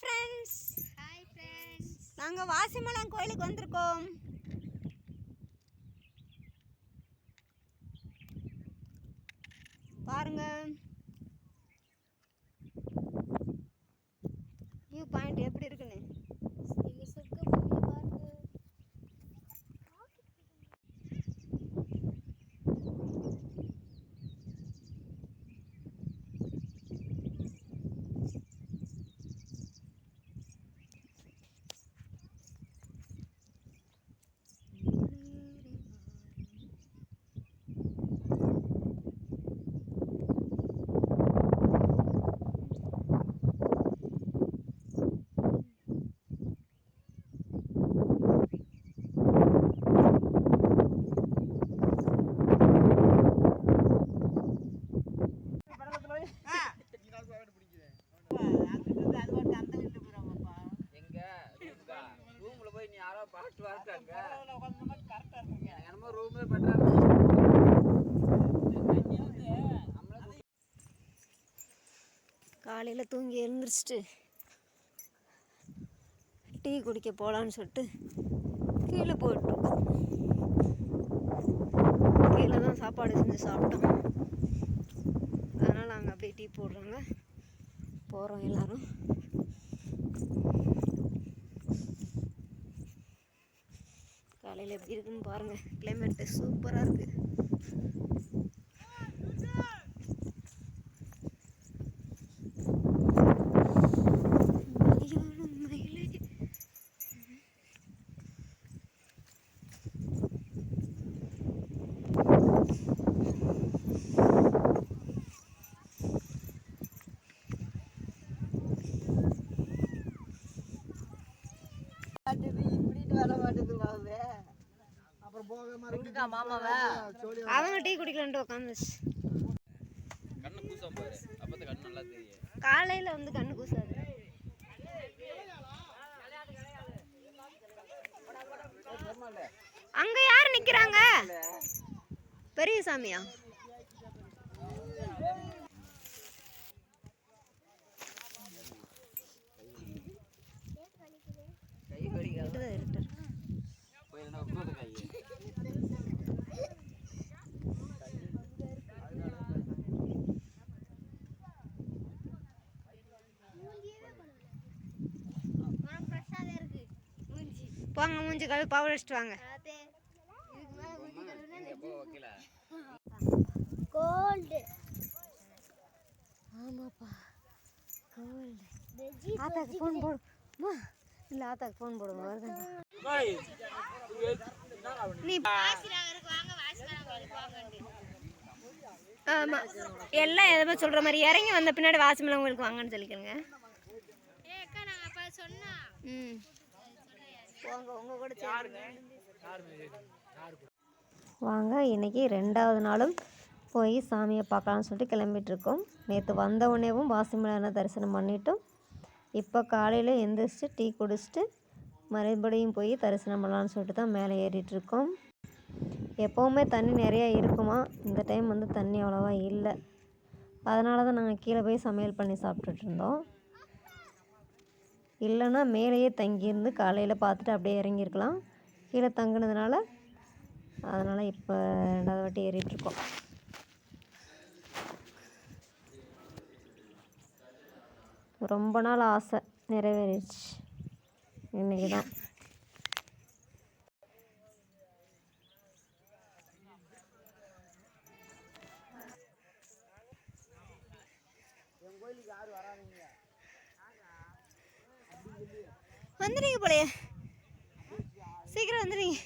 Friends hi friends நாங்கள் வாசிமலம் கோயிலுக்கு வந்திருக்கோம். பாருங்க. காலையில் தூங்கி எழுந்திரிச்சிட்டு டீ குடிக்க போகலான்னு சொல்லிட்டு கீழே போயிட்டோம் கீழே தான் சாப்பாடு செஞ்சு சாப்பிட்டோம். அதனால் நாங்கள் அப்படியே டீ போடுறோங்க. போகிறோம் எல்லோரும். காலையில் எப்படி இருக்குன்னு பாருங்கள் கிளைமேட்டு சூப்பராக இருக்குது அவங்க டீ குடிக்கலான்ட்டு உட்காந்துச்சு கண்ணு கூசம் பாரு. அப்பதான் கண்ணு நல்லா தெரியும். காலையில் வந்து கண்ணு கூசாது அங்க யார் நிக்கிறாங்க? பெரிய சாமியா போங்க மூஞ்சி கழுவி பவுடர் அடிச்சிட்டு வாங்க. கோல்டு ஆமாப்பா. கோல்டு ஆத்தாக்கு ஃபோன் போடு. இல்லை ஆத்தாக்கு ஃபோன் போடுங்க வருதுங்க நீ ஆமாம் எல்லாம் எதுவுமே சொல்கிற மாதிரி இறங்கி வந்த பின்னாடி வாசமலை உங்களுக்கு வாங்கன்னு சொல்லிக்கிறேங்க. ஏ அக்கா நாங்க அப்ப சொன்னா. ம். போங்க உங்க கூட சேருங்க. வாங்க இன்னைக்கு ரெண்டாவது நாளும் போய் சாமியை பார்க்கலாம்னு சொல்லிட்டு கிளம்பிட்டு இருக்கோம் நேற்று வந்த உடனேவும் வாசிமலான தரிசனம் பண்ணிட்டோம். இப்போ காலையில் எந்திரிச்சிட்டு டீ குடிச்சிட்டு மறுபடியும் போய் தரிசனம் பண்ணலாம்னு சொல்லிட்டு தான் மேலே ஏறிட்டு இருக்கோம் எப்போவுமே தண்ணி நிறையா இருக்குமா? இந்த டைம் வந்து தண்ணி அவ்வளோவா இல்லை. அதனால தான் நாங்கள் கீழே போய் சமையல் பண்ணி சாப்பிட்டுட்டு இருந்தோம். இல்லைன்னா மேலேயே தங்கியிருந்து காலையில் பார்த்துட்டு அப்படியே இறங்கியிருக்கலாம். கீழே தங்கினதுனால அதனால் இப்போ ரெண்டாவது வாட்டி ஏறிட்டுருக்கோம். ரொம்ப நாள் ஆசை நிறைவேறிடுச்சு. இன்றைக்கி தான் வந்துடுங்க போலையே. சீக்கிரம் வந்துடுங்க.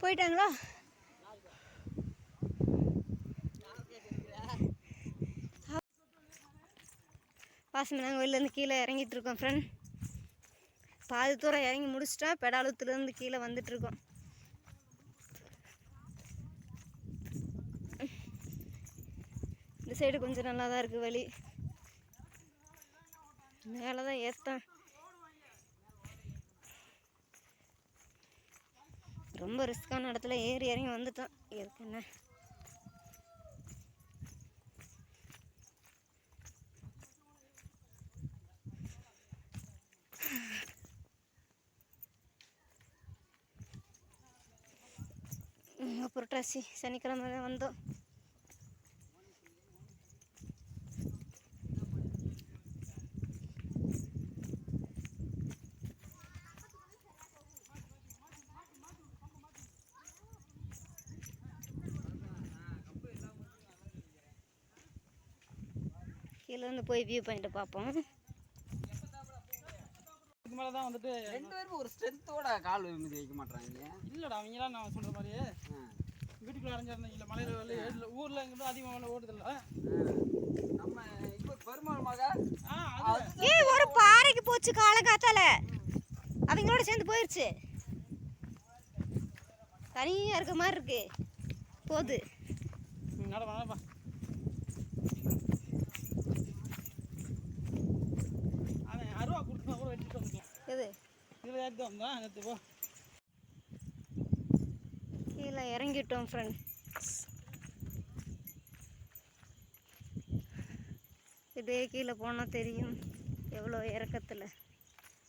போயிட்டாங்களா? வாசமில்லாங்க வெளிலேருந்து கீழே இறங்கிட்டு இருக்கோம் ஃப்ரெண்ட் பாதி தூரம் இறங்கி முடிச்சிட்டா பெடாலத்துலேருந்து கீழே வந்துட்டுருக்கோம். இந்த சைடு கொஞ்சம் நல்லா தான் இருக்குது வழி மேலே தான் ஏற்றான் ரொம்ப ரிஸ்க்கான இடத்துல ஏறி இறங்கி வந்துட்டோம். எதுக்கு உம், புரட்டாசி சனிக்கிழமை தான் வந்தோம் கீழே வந்து போய் வியூ பாயிண்ட் பார்ப்போம் இதுக்கு மேலே தான் வந்துட்டு ரெண்டு பேரும் ஒரு ஸ்ட்ரென்த்தோட கால் மிதி வைக்க மாட்டாங்க இல்லைடா அவங்களாம் நான் சொல்கிற மாதிரி வீட்டுக்குள்ள அரைஞ்சிருந்தீங்க மலையில் வெளியே ஊரில் இங்கிருந்து அதிகமாக ஓடுதில்ல. நம்ம இப்போ பெருமாள் மக ஆ அது. ஏய் ஒரு பாறைக்கு போச்சு காலங்காத்தால அவங்களோட சேர்ந்து போயிருச்சு. தனியாக இருக்க மாதிரி இருக்கு. போகுது. நடப்பா நடப்பா. அவன் அருவா கொடுத்தா கூட வெட்டிட்டு வந்துக்கலாம். எது? இதில் ஏற்றி வந்தான் நேற்று போ. கீழே இறங்கிட்டோம் ஃப்ரெண்ட் இப்படியே கீழே போனால் தெரியும். எவ்வளோ இறக்கத்தில்.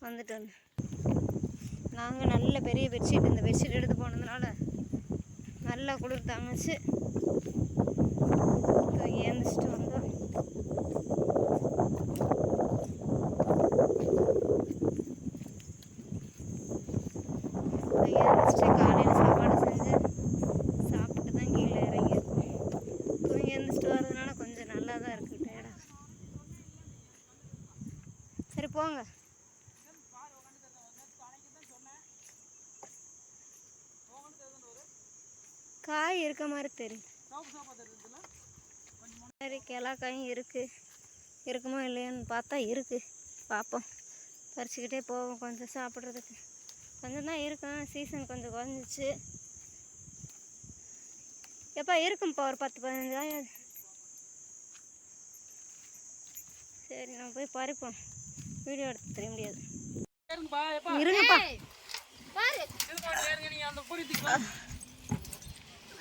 வந்துட்டோன்னு நாங்கள் நல்ல பெரிய பெட்ஷீட் இந்த பெட்ஷீட் எடுத்து போனதுனால நல்லா குளிர் தாங்குச்சு தூங்கி எழுந்திரிச்சிட்டு வந்தோம் தூங்கி எழுந்திரிச்சிட்டு காலையில் சாப்பாடு செஞ்சு சாப்பிட்டு தான் கீழே இறங்கியிருக்கோம் தூங்கி எழுந்திரிச்சிட்டு வர்றதுனால கொஞ்சம் நல்லா தான் இருக்குது டயர்டாக சரி போங்க காய் இருக்க மாதிரி தெரியும் சரி கிளாக்காயும் இருக்குது இருக்குமா இல்லையான்னு பார்த்தா இருக்குது பார்ப்போம். பறிச்சுக்கிட்டே போவோம் கொஞ்சம் சாப்பிட்றதுக்கு. கொஞ்சம் தான் இருக்கும் சீசன் கொஞ்சம் குறைஞ்சிச்சு. எப்பா இருக்கும்ப்பா ஒரு பத்து பதினஞ்சு காய் சரி நம்ம போய் பறிப்போம். வீடியோ எடுத்து தெரிய முடியாது. எப்பா இருங்கப்பா.